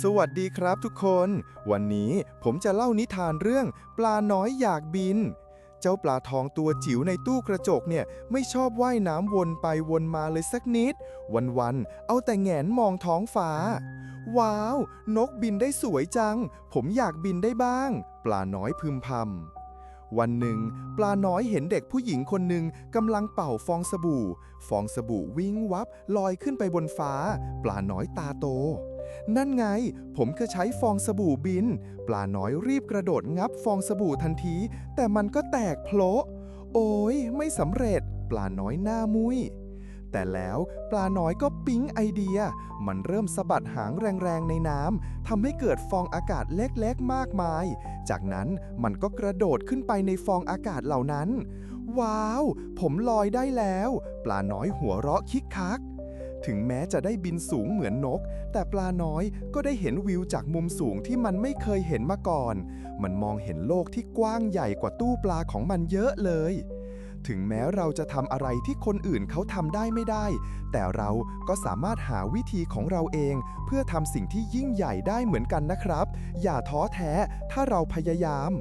สวัสดีครับทุกคน วันนี้ผมจะเล่านิทานเรื่อง ปลาน้อยอยากบิน เจ้าปลาทองตัวจิ๋วในตู้กระจกเนี่ยไม่ชอบว่ายน้ำวนไปวนมาเลยสักนิด วันๆเอาแต่แงนมองท้องฟ้า ว้าว นกบินได้สวยจัง ผมอยากบินได้บ้าง ปลาน้อยพึมพำวันหนึ่ง ปลาน้อยเห็นเด็กผู้หญิงคนหนึ่งกำลังเป่าฟองสบู่ ฟองสบู่วิ่งวับลอยขึ้นไปบนฟ้า ปลาน้อยตาโต นั่นไง ผมก็ใช้ฟองสบู่บิน ปลาน้อยรีบกระโดดงับฟองสบู่ทันที แต่มันก็แตกโผละโอ้ยไม่สำเร็จ ปลาน้อยหน้ามุยแต่แล้วปลาน้อยก็ปิ๊งไอเดีย มันเริ่มสะบัดหางแรงๆในน้ำทำให้เกิดฟองอากาศเล็กๆมากมาย จากนั้นมันก็กระโดดขึ้นไปในฟองอากาศเหล่านั้น ว้าว ผมลอยได้แล้ว ปลาน้อยหัวเราะคิกคัก ถึงแม้จะได้บินสูงเหมือนนก แต่ปลาน้อยก็ได้เห็นวิวจากมุมสูงที่มันไม่เคยเห็นมาก่อน มันมองเห็นโลกที่กว้างใหญ่กว่าตู้ปลาของมันเยอะเลย ถึงแม้เราจะทำอะไรที่คนอื่นเขาทำได้ไม่ได้ แต่เราก็สามารถหาวิธีของเราเอง เพื่อทำสิ่งที่ยิ่งใหญ่ได้เหมือนกันนะครับ อย่าท้อแท้ถ้าเราพยายาม